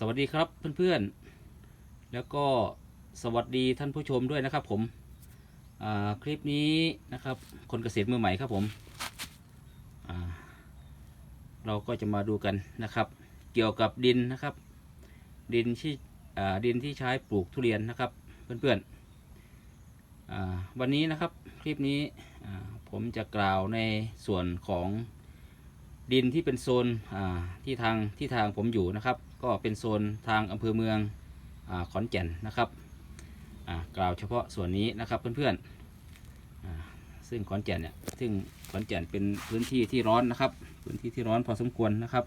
สวัสดีครับเพื่อนๆ แล้วก็สวัสดีท่านผู้ชมด้วยนะครับผมคลิปนี้นะครับ คนเกษตรมือใหม่ครับผมเราก็จะมาดูกันนะครับ เกี่ยวกับดินนะครับ ดินที่ดินที่ใช้ปลูกทุเรียนนะครับเพื่อนๆอ่าวันนี้นะครับคลิปนี้ผมจะกล่าวในส่วนของ ดินที่เป็นโซนที่ทางที่ทางผมอยู่นะครับ ก็เป็นโซนทางอำเภอเมืองอขอนแก่นนะครับกล่าวเฉพาะส่วนนี้นะครับเพื่อนๆซึ่งขอนแก่นเนี่ยซึ่งขอนแก่นเป็นพื้นที่ที่ร้อนนะครับ พื้นที่ที่ร้อนพอสมควรนะครับ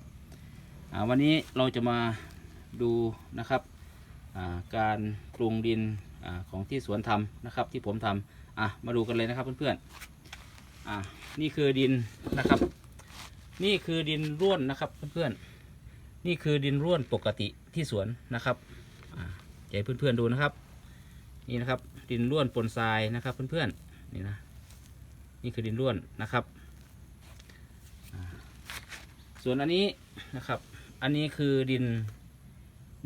วันนี้เราจะมาดูนะครับการปรุงดินอของที่สวนทำนะครับ ที่ผมทำอะมาดูกันเลยนะครับเพื่อนๆอ่านี่คือดินนะครับ นี่คือดินร่วนนะครับเพื่อนๆ นี่คือดินร่วนปกติที่สวนนะครับใหญ่เพื่อนๆดูนะครับ นี่นะครับ ดินร่วนปนทรายนะครับเพื่อนๆ นี่นะ นี่คือดินร่วนนะครับ ส่วนอันนี้นะครับ อันนี้คือดิน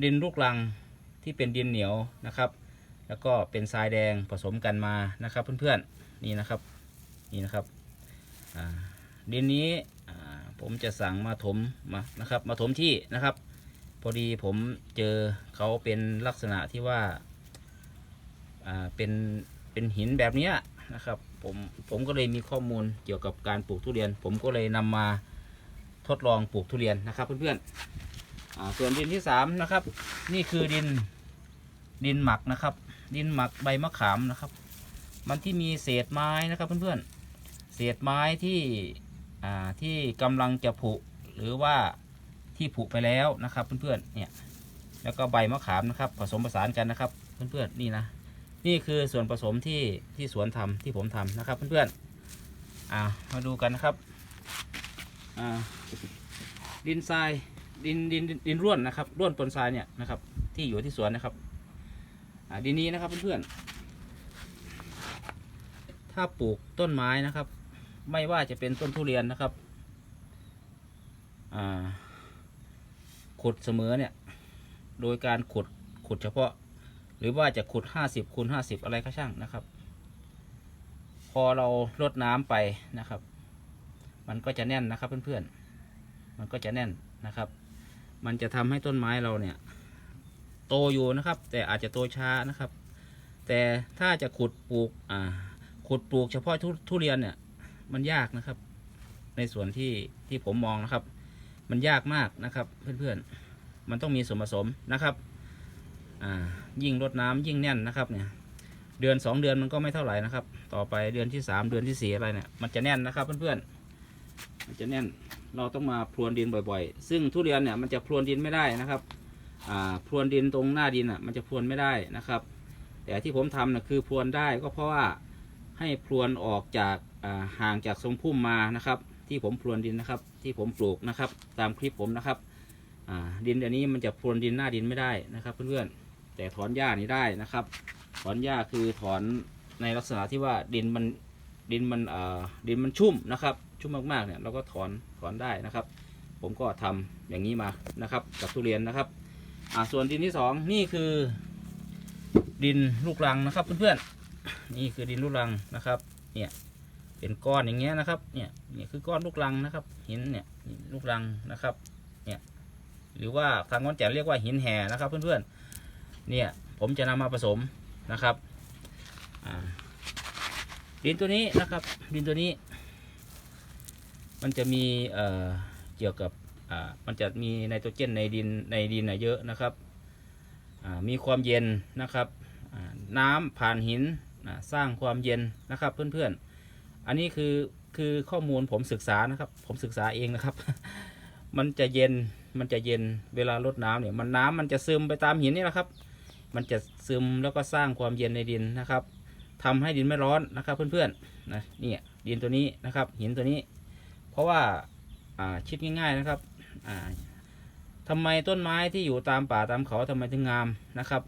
ดินลูกรังที่เป็นดินเหนียวนะครับ แล้วก็เป็นทรายแดงผสมกันมานะครับเพื่อนๆ นี่นะครับ นี่นะครับ ดินนี้ ผมจะสั่งมาถมมานะครับ มาถมที่นะครับ พอดีผมเจอเขาเป็นลักษณะที่ว่าอ่าเป็นเป็นหินแบบนี้นะครับผมผมก็เลยมีข้อมูลเกี่ยวกับการปลูกทุเรียน ผมก็เลยนำมาทดลองปลูกทุเรียนนะครับ เพื่อนๆส่วนดินที่สามนะครับ นี่คือดินดินหมักนะครับ ดินหมักใบมะขามนะครับ มันที่มีเศษไม้นะครับเพื่อนๆเศษไม้ที่ ที่กำลังจะผุหรือว่าที่ผุไปแล้วนะครับเพื่อนๆเนี่ยแล้วก็ใบมะขามนะครับ ผสมผสานกันนะครับเพื่อนๆนี่นะนี่คือส่วนผสมที่ที่สวนทำที่ผมทำนะครับเพื่อนๆอ่ามาดูกันนะครับอ่าดินทรายดินดินดินร่วนนะครับร่วนปนทรายเนี่ยนะครับ ที่อยู่ที่สวนนะครับอ่าดินนี้นะครับเพื่อนๆถ้าปลูกต้นไม้นะครับ ไม่ว่าจะเป็นต้นทุเรียนนะครับขุดเสมอเนี่ย โดยการขุดขุดเฉพาะ หรือว่าจะขุดห้าสิบคูณห้าสิบอะไรก็ช่างนะครับ พอเราลดน้ำไปนะครับ มันก็จะแน่นนะครับเพื่อนๆ มันก็จะแน่นนะครับ มันจะทำให้ต้นไม้เราเนี่ย โตอยู่นะครับ แต่อาจจะโตช้านะครับ แต่ถ้าจะขุดปลูก อ่า ขุดปลูกเฉพาะทุทุเรียนเนี่ย มันยากนะครับ ในส่วนที่ที่ผมมองนะครับ มันยากมากนะครับเพื่อนๆ มันต้องมีส่วนผสมนะครับอ่ายิ่งรดน้ำยิ่งแน่นนะครับเนี่ยเดือนสองเดือนมันก็ไม่เท่าไหร่นะครับ ต่อไปเดือนที่สามเดือนที่สี่อะไรเนี่ยมันจะแน่นนะครับเพื่อนๆมันจะแน่นเราต้องมาพรวนดินบ่อยๆ ซึ่งทุเรียนเนี่ยมันจะพรวนดินไม่ได้นะครับอ่าพรวนดินตรงหน้าดินอะมันจะพรวนไม่ได้นะครับ แต่ที่ผมทำนะคือพรวนได้ก็เพราะว่าให้พรวนออกจาก ห่างจากทรงพุ่มมานะครับ ที่ผมพรวนดินนะครับ ที่ผมปลูกนะครับ ตามคลิปผมนะครับดินเดี๋ยวนี้มันจะพรวนดินหน้าดินไม่ได้นะครับ เพื่อนๆแต่ถอนหญ้านี่ได้นะครับ ถอนหญ้าคือถอนในลักษณะที่ว่าดินมันดินมันดินมันชุ่มนะครับ ชุ่มมากๆเนี่ยเราก็ถอนถอนได้นะครับ ผมก็ทำอย่างนี้มานะครับ กับทุเรียนนะครับส่วนดินที่สองนี่คือ ดินลูกรังนะครับเพื่อนๆนี่คือดินลูกรังนะครับ เนี่ย เป็นก้อนอย่างเงี้ยนะครับ เนี่ยเนี่ยคือก้อนลูกรังนะครับ หินเนี่ยลูกรังนะครับ เนี่ยหรือว่าทางขอนแก่นเรียกว่าหินแห่นะครับ เพื่อนๆ เนี่ยผมจะนำมาผสมนะครับดินตัวนี้นะครับ ดินตัวนี้ มันจะมีเอ่อเกี่ยวกับอ่ามันจะมีไนโตรเจนในดินในดินนะเยอะนะครับมีความเย็นนะครับ น้ำผ่านหินสร้างความเย็นนะครับเพื่อนๆ อันนี้คือคือข้อมูลผมศึกษานะครับ ผมศึกษาเองนะครับ มันจะเย็นมันจะเย็นเวลาลดน้ำเนี่ย มันน้ำมันจะซึมไปตามหินนี่แหละครับ มันจะซึมแล้วก็สร้างความเย็นในดินนะครับทำให้ดินไม่ร้อนนะครับเพื่อนๆนะนี่ดินตัวนี้นะครับ หินตัวนี้ เพราะว่าอ่าคิดง่าย ๆนะครับอ่าทำไมต้นไม้ที่อยู่ตามป่าตามเขาทำไมถึงงามนะครับ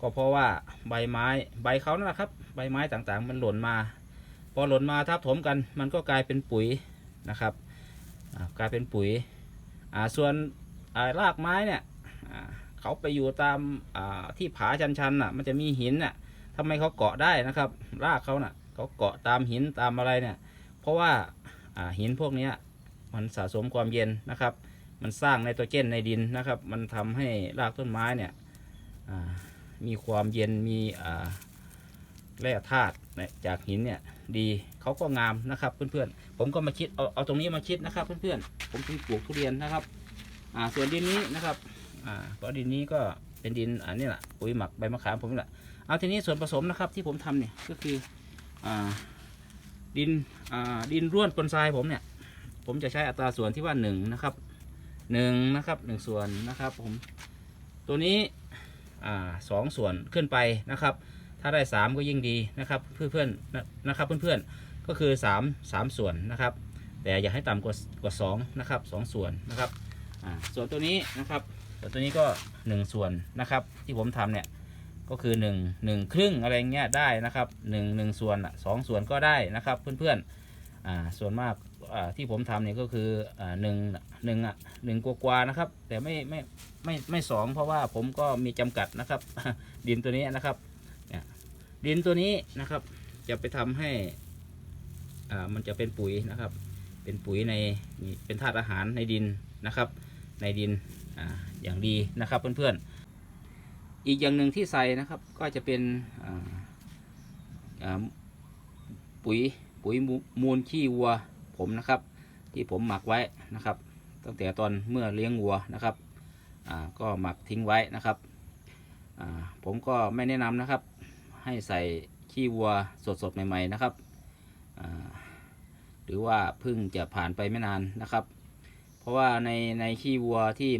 ก็เพราะว่าใบไม้ใบเขานั่นแหละครับ ใบไม้ต่างๆ มันหล่นมา พอหล่นมาทับถมกัน มันก็กลายเป็นปุ๋ยนะครับกลายเป็นปุ๋ยส่วนรากไม้เนี่ยเขาไปอยู่ตามที่ผาชันๆน่ะมันจะมีหินน่ะทำไมเขาเกาะได้นะครับ รากเขาน่ะเขาเกาะตามหินตามอะไรเนี่ยเพราะว่าหินพวกนี้มันสะสมความเย็นนะครับ มันสร้างไนโตรเจนในดินนะครับ มันทำให้รากต้นไม้เนี่ยมีความเย็นมีแร่ธาตุจากหินเนี่ย ดีเขาก็งามนะครับเพื่อนๆผมก็มาคิดเอาเอาตรงนี้มาคิดนะครับเพื่อนๆผมที่ปลูกทุเรียนนะครับอ่าส่วนดินนี้นะครับอ่าเพราะดินนี้ก็เป็นดินอันนี้แหละปุ๋ยหมักใบมะขามผมนี่แหละเอาทีนี้ส่วนผสมนะครับที่ผมทำเนี่ยก็คืออ่าดินอ่าดินร่วนปนทรายผมเนี่ยผมจะใช้อัตราส่วนที่ว่าหนึ่งนะครับหนึ่งนะครับหนึ่งส่วนนะครับผมตัวนี้อ่าสองส่วนขึ้นไปนะครับ ถ้าได้สามก็ยิ่งดีนะครับเพื่อนๆนะครับเพื่อนๆก็คือสามสามส่วนนะครับ แต่อย่าให้ต่ำกว่ากว่าสองนะครับสองส่วนนะครับส่วนตัวนี้นะครับส่วนตัวนี้ก็หนึ่งส่วนนะครับ ที่ผมทำเนี่ยก็คือหนึ่งหนึ่งครึ่งอะไรเงี้ยได้นะครับหนึ่งหนึ่งส่วนอะสองส่วนก็ได้นะครับเพื่อนๆส่วนมากที่ผมทำเนี่ยก็คือหนึ่งหนึ่งอะหนึ่งกว่าๆนะครับ แต่ไม่ไม่ไม่ไม่สองเพราะว่าผมก็มีจำกัดนะครับดินตัวนี้นะครับ ดินตัวนี้นะครับ จะไปทำให้อ่ามันจะเป็นปุ๋ยนะครับ เป็นปุ๋ยในเป็นธาตุอาหารในดินนะครับ ในดินอ่าอย่างดีนะครับเพื่อนๆ อีกอย่างหนึ่งที่ใส่นะครับก็จะเป็นอ่าอ่าปุ๋ยปุ๋ยมูมูลขี้วัวผมนะครับ ที่ผมหมักไว้นะครับ ตั้งแต่ตอนเมื่อเลี้ยงวัวนะครับอ่าก็หมักทิ้งไว้นะครับอ่าผมก็ไม่แนะนำนะครับ ให้ใส่ขี้วัวสดๆใหม่ๆนะครับหรือว่าเพิ่งจะผ่านไปไม่นานนะครับ เพราะว่าในในขี้วัวที่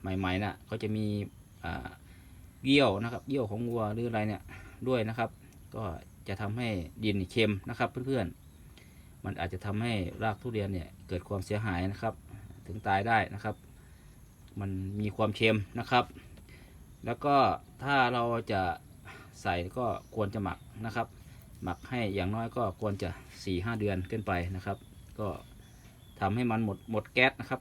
ใหม่ๆน่ะเขาจะมีเยี่ยวนะครับเยี่ยวของวัวหรืออะไรเนี่ยด้วยนะครับ ก็จะทำให้ดินเค็มนะครับเพื่อนๆ มันอาจจะทำให้รากทุเรียนเนี่ยเกิดความเสียหายนะครับ ถึงตายได้นะครับ มันมีความเค็มนะครับ แล้วก็ถ้าเราจะ ใส่ก็ควรจะหมักนะครับ หมักให้อย่างน้อยก็ควรจะ4ี่หเดือนขึ้นไปนะครับ ก็ทำให้มันหมดหมดแก๊สนะครับ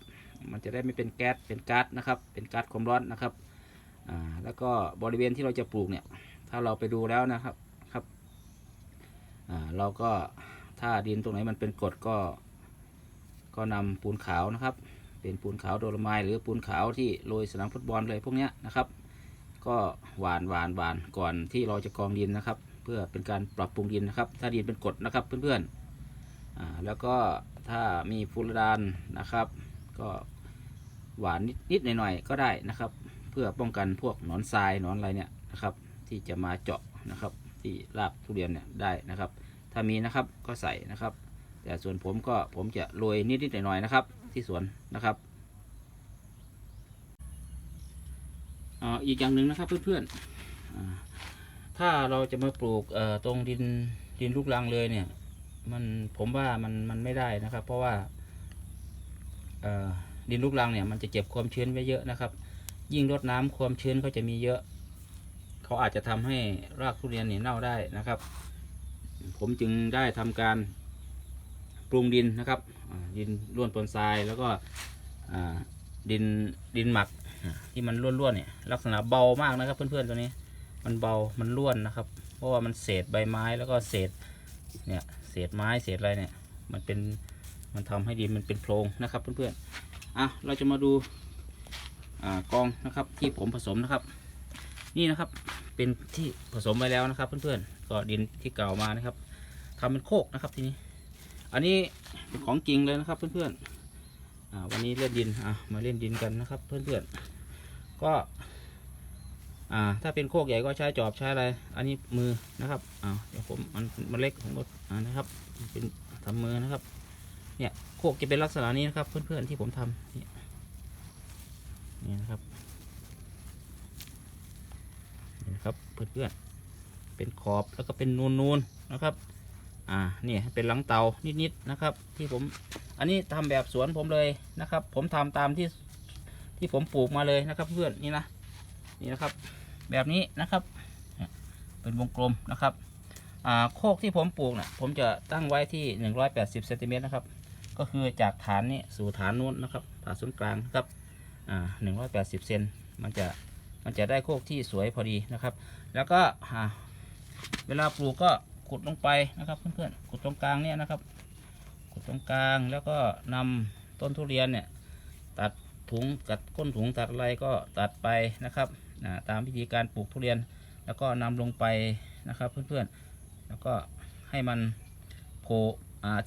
มันจะได้ไม่เป็นแก๊สเป็นก๊าซนะครับ เป็นก๊าซความร้อนนะครับอ่าแล้วก็บริเวณที่เราจะปลูกเนี่ย ถ้าเราไปดูแล้วนะครับครับอ่าเราก็ถ้าดินตรงไหนมันเป็นกรดก็ ก็นำปูนขาวนะครับ เป็นปูนขาวโดลไมหรือปูนขาวที่โรยสนามฟุตบอลเลยพวกเนี้ยนะครับ ก็หวานหวานหวานก่อนที่เราจะกองดินนะครับ เพื่อเป็นการปรับปรุงดินนะครับ ถ้าดินเป็นกรดนะครับเพื่อนๆแล้วก็ถ้ามีฟูรดานนะครับ ก็หวานนิดๆหน่อยๆก็ได้นะครับ เพื่อป้องกันพวกหนอนทรายหนอนอะไรเนี่ยนะครับ ที่จะมาเจาะนะครับ ที่รากทุเรียนเนี่ยได้นะครับ ถ้ามีนะครับก็ใส่นะครับ แต่ส่วนผมก็ผมจะโรยนิดๆหน่อยๆนะครับ ที่สวนนะครับ อีกอย่างหนึ่งนะครับเพื่อนๆถ้าเราจะมาปลูกตรงดินดินลูกรังเลยเนี่ย มันผมว่ามันมันไม่ได้นะครับ เพราะว่าดินลูกรังเนี่ยมันจะเก็บความชื้นไว้เยอะนะครับ ยิ่งรดน้ำความชื้นเขาจะมีเยอะ เขาอาจจะทำให้รากทุเรียนเนี่ยเน่าได้นะครับ ผมจึงได้ทำการปรุงดินนะครับดินร่วนปนทรายแล้วก็ดินดินหมัก ที่มันร่วนๆเนี่ยลักษณะเบามากนะครับ เพื่อนๆตัวนี้ มันเบามันร่วนนะครับ เพราะว่ามันเศษใบไม้แล้วก็เศษเนี่ยเศษไม้เศษอะไรเนี่ย มันเป็นมันทำให้ดินมันเป็นโพรงนะครับ เพื่อนๆอะเราจะมาดูอ่ากองนะครับที่ผมผสมนะครับ นี่นะครับเป็นที่ผสมไว้แล้วนะครับ เพื่อนๆก็ดินที่เก่ามานะครับทำเป็นโคกนะครับทีนี้ อันนี้เป็นของจริงเลยนะครับ เพื่อนๆอ่าวันนี้เล่นดินอะมาเล่นดินกันนะครับ เพื่อนๆ ก็อ่าถ้าเป็นโคกใหญ่ก็ใช้จอบใช้อะไร อันนี้มือนะครับอ่าเดี๋ยวผมมันมันเล็กผมก็อ่านะครับ เป็นทำมือนะครับ เนี่ยโคกจะเป็นลักษณะนี้นะครับ เพื่อนๆที่ผมทำเนี่ยนี่นะครับนี่นะครับเพื่อนๆเป็นขอบแล้วก็เป็นนูนๆนะครับอ่าเนี่ยเป็นหลังเตานิดๆนะครับ ที่ผมอันนี้ทำแบบสวนผมเลยนะครับ ผมทำตามที่ ที่ผมปลูกมาเลยนะครับ เพื่อนนี่นะนี่นะครับ แบบนี้นะครับ เป็นวงกลมนะครับโคกที่ผมปลูกเนี่ยผมจะตั้งไว้ที่180เซนติเมตรนะครับ ก็คือจากฐานนี้สู่ฐานนู้นนะครับผ่าศูนย์กลางครับอ่า180เซนมันจะมันจะได้โคกที่สวยพอดีนะครับ แล้วก็เวลาปลูกก็ขุดลงไปนะครับเพื่อนๆขุดตรงกลางเนี่ยนะครับ ขุดตรงกลางแล้วก็นำต้นทุเรียนเนี่ยตัด ถุงกัดก้นถุงตัดอะไรก็ตัดไปนะครับตามวิธีการปลูกทุเรียน แล้วก็นำลงไปนะครับเพื่อนๆ แล้วก็ให้มันโผล่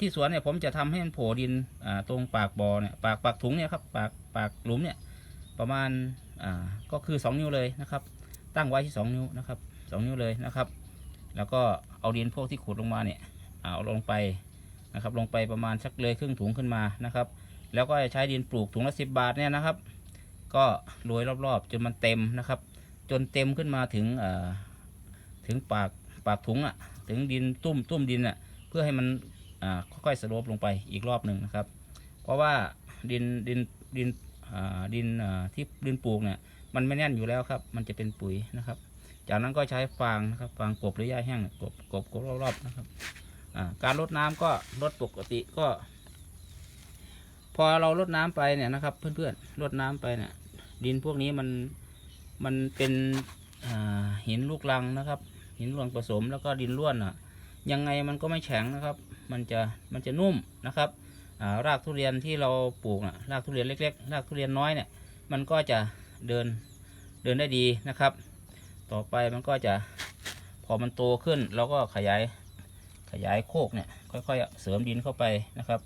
ที่สวนเนี่ยผมจะทำให้มันโผล่ดินตรงปากบ่อเนี่ยปากปากถุงเนี่ยครับปากปากหลุมเนี่ยประมาณอ่าก็คือ 2 นิ้วเลยนะครับ ตั้งไว้ที่ 2 นิ้วนะครับ 2 นิ้วเลยนะครับ แล้วก็เอาดินพวกที่ขุดลงมาเนี่ยเอาลงไปนะครับลงไปประมาณสักเลยครึ่งถุงขึ้นมานะครับ แล้วก็จะใช้ดินปลูกถุงละสิบาทเนี่ยนะครับ ก็โรยรอบๆ จนมันเต็มนะครับ จนเต็มขึ้นมาถึงถึงปากปากถุงอะ่ะถึงดินตุ้มตุ้มดินอะ่ะเพื่อให้มันค่อยๆสโลปลงไปอีกรอบหนึ่งนะครับ เพราะว่าดินดินดินดินที่ดินปลูกเนี่ยมันไม่แน่นอยู่แล้วครับ มันจะเป็นปุ๋ยนะครับ จากนั้นก็ใช้ฟางนะครับฟางกบหรือหญ้าแห้งกบกบกบรอบๆนะครับการรดน้ำก็รดปกติก็ พอเรารดน้ำไปเนี่ยนะครับ เพื่อนๆรดน้ำไปเนี่ย ดินพวกนี้มันมันเป็นหินลูกรังนะครับ หินรวงผสมแล้วก็ดินร่วนอะ ยังไงมันก็ไม่แข็งนะครับ มันจะมันจะนุ่มนะครับารากทุเรียนที่เราปลูกน่ะรากทุเรียนเล็ก ๆ รากทุเรียนน้อยเนี่ย มันก็จะเดินเดินได้ดีนะครับ ต่อไปมันก็จะพอมันโตขึ้นเราก็ขยายขยายโคกเนี่ยค่อยๆเสริมดินเข้าไปนะครับ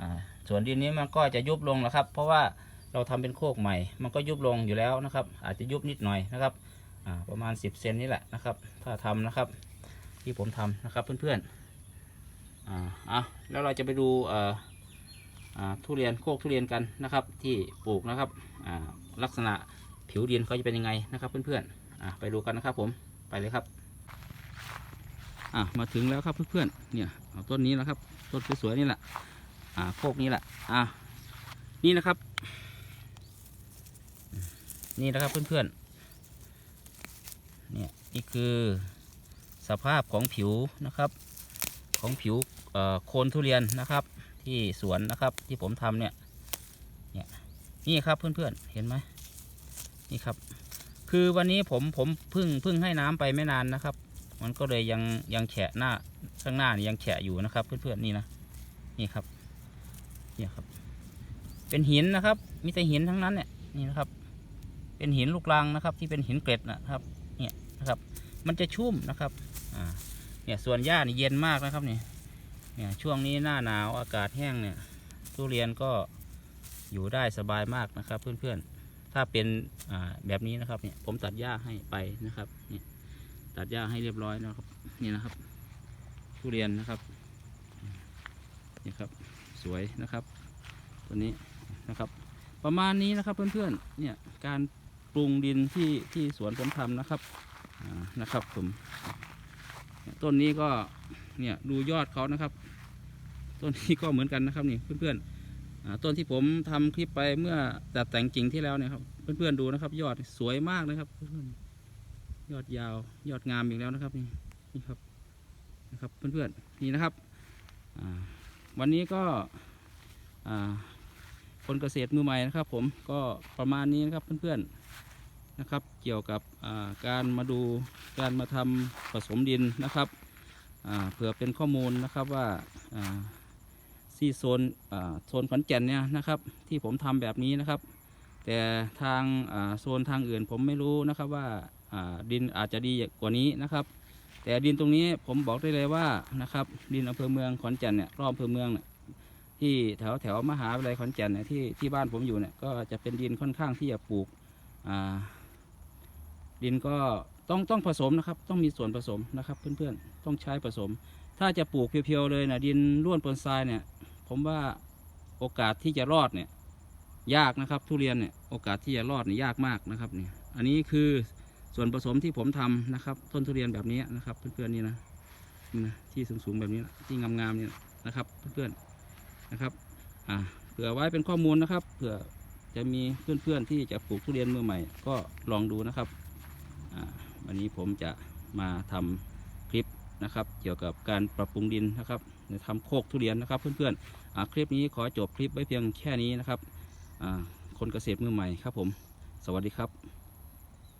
อ่า ส่วนดินนี้มันก็จะยุบลงนะครับ เพราะว่าเราทำเป็นโคกใหม่ มันก็ยุบลงอยู่แล้วนะครับ อาจจะยุบนิดหน่อยนะครับประมาณ 10เซนนี่แหละนะครับ ถ้าทำนะครับ ที่ผมทำนะครับเพื่อนๆอ่าอะแล้วเราจะไปดูอ่ออ่าทุเรียนโคกทุเรียนกันนะครับ ที่ปลูกนะครับอ่าลักษณะผิวดินเขาจะเป็นยังไงนะครับเพื่อนๆอะไปดูกันนะครับผมไปเลยครับอะมาถึงแล้วครับเพื่อนๆเนี่ยต้นนี้นะครับต้นสวยๆนี่แหละ อ่าโคกนี้แหละอะนี่นะครับ นี่นะครับเพื่อนๆเนี่ยนี่คือสภาพของผิวนะครับ ของผิวโคนทุเรียนนะครับ ที่สวนนะครับที่ผมทำเนี่ยเนี่ยนี่ครับเพื่อนๆเห็นไหมนี่ครับ คือวันนี้ผมผมพึ่งพึ่งให้น้ำไปไม่นานนะครับ มันก็เลยยังยังแฉะหน้าข้างหน้านี่ยังแฉะอยู่นะครับ เพื่อนๆนี่นะนี่ครับ เนี่ยครับ เป็นหินนะครับ มีแต่หินทั้งนั้นเนี่ยนี่นะครับ เป็นหินลูกรังนะครับ ที่เป็นหินเกล็ดนะครับ เนี่ยนะครับ มันจะชุ่มนะครับอ่าเนี่ยส่วนหญ้านี่เย็นมากนะครับเนี่ยเนี่ยช่วงนี้หน้าหนาวอากาศแห้งเนี่ยทุเรียนก็อยู่ได้สบายมากนะครับ เพื่อนๆ ถ้าเป็นอ่าแบบนี้นะครับเนี่ยผมตัดหญ้าให้ไปนะครับเนี่ยตัดหญ้าให้เรียบร้อยนะครับนี่นะครับ ทุเรียนนะครับนี่ครับ สวยนะครับ ตัวนี้นะครับ ประมาณนี้นะครับเพื่อนๆเนี่ยการปรุงดินที่ที่สวนผมทำนะครับนะครับผมต้นนี้ก็เนี่ยดูยอดเขานะครับ ต้นนี้ก็เหมือนกันนะครับนี่เพื่อนๆต้นที่ผมทำคลิปไปเมื่อตัดแต่งกิ่งที่แล้วเนี่ยครับเพื่อนๆดูนะครับ ยอดสวยมากนะครับเพื่อนๆยอดยาวยอดงามอีกแล้วนะครับนี่นี่ครับนะครับเพื่อนๆนี่นะครับอ่า วันนี้ก็คนเกษตรมือใหม่นะครับ ผมก็ประมาณนี้นะครับเพื่อนๆนะครับ เกี่ยวกับการมาดูการมาทำผสมดินนะครับเผื่อเป็นข้อมูลนะครับว่าอ่าที่โซนโซนขอนแก่นเนี่ยนะครับ ที่ผมทำแบบนี้นะครับ แต่ทางโซนทางอื่นผมไม่รู้นะครับว่าดินอาจจะดีกว่านี้นะครับ แต่ดินตรงนี้ผมบอกได้เลยว่านะครับ ดินอำเภอเมืองขอนแก่นเนี่ยรอบอำเภอเมืองเนี่ยที่แถวแถวมหาวิทยาลัยขอนแก่นเนี่ยที่ที่บ้านผมอยู่เนี่ยก็จะเป็นดินค่อนข้างที่จะปลูกอ่าดินก็ต้องต้องผสมนะครับ ต้องมีส่วนผสมนะครับ เพื่อนๆต้องใช้ผสม ถ้าจะปลูกเพียวๆเลยนะดินร่วนปนทรายเนี่ย ผมว่าโอกาสที่จะรอดเนี่ยยากนะครับ ทุเรียนเนี่ยโอกาสที่จะรอดเนี่ยยากมากนะครับเนี่ยอันนี้คือ ส่วนผสมที่ผมทำนะครับ ต้นทุเรียนแบบนี้นะครับ เพื่อนๆนี่นะนะที่สูงๆแบบนี้นะที่งามๆนี่นะครับ เพื่อนๆนะครับอ่าเผื่อไว้เป็นข้อมูลนะครับ เผื่อจะมีเพื่อนๆที่จะปลูกทุเรียนมือใหม่ ก็ลองดูนะครับอ่าวันนี้ผมจะมาทำคลิปนะครับ เกี่ยวกับการปรับปรุงดินนะครับในทำโคกทุเรียนนะครับเพื่อนๆอ่าคลิปนี้ขอจบคลิปไว้เพียงแค่นี้นะครับอ่าคนเกษตรมือใหม่ครับผม สวัสดีครับ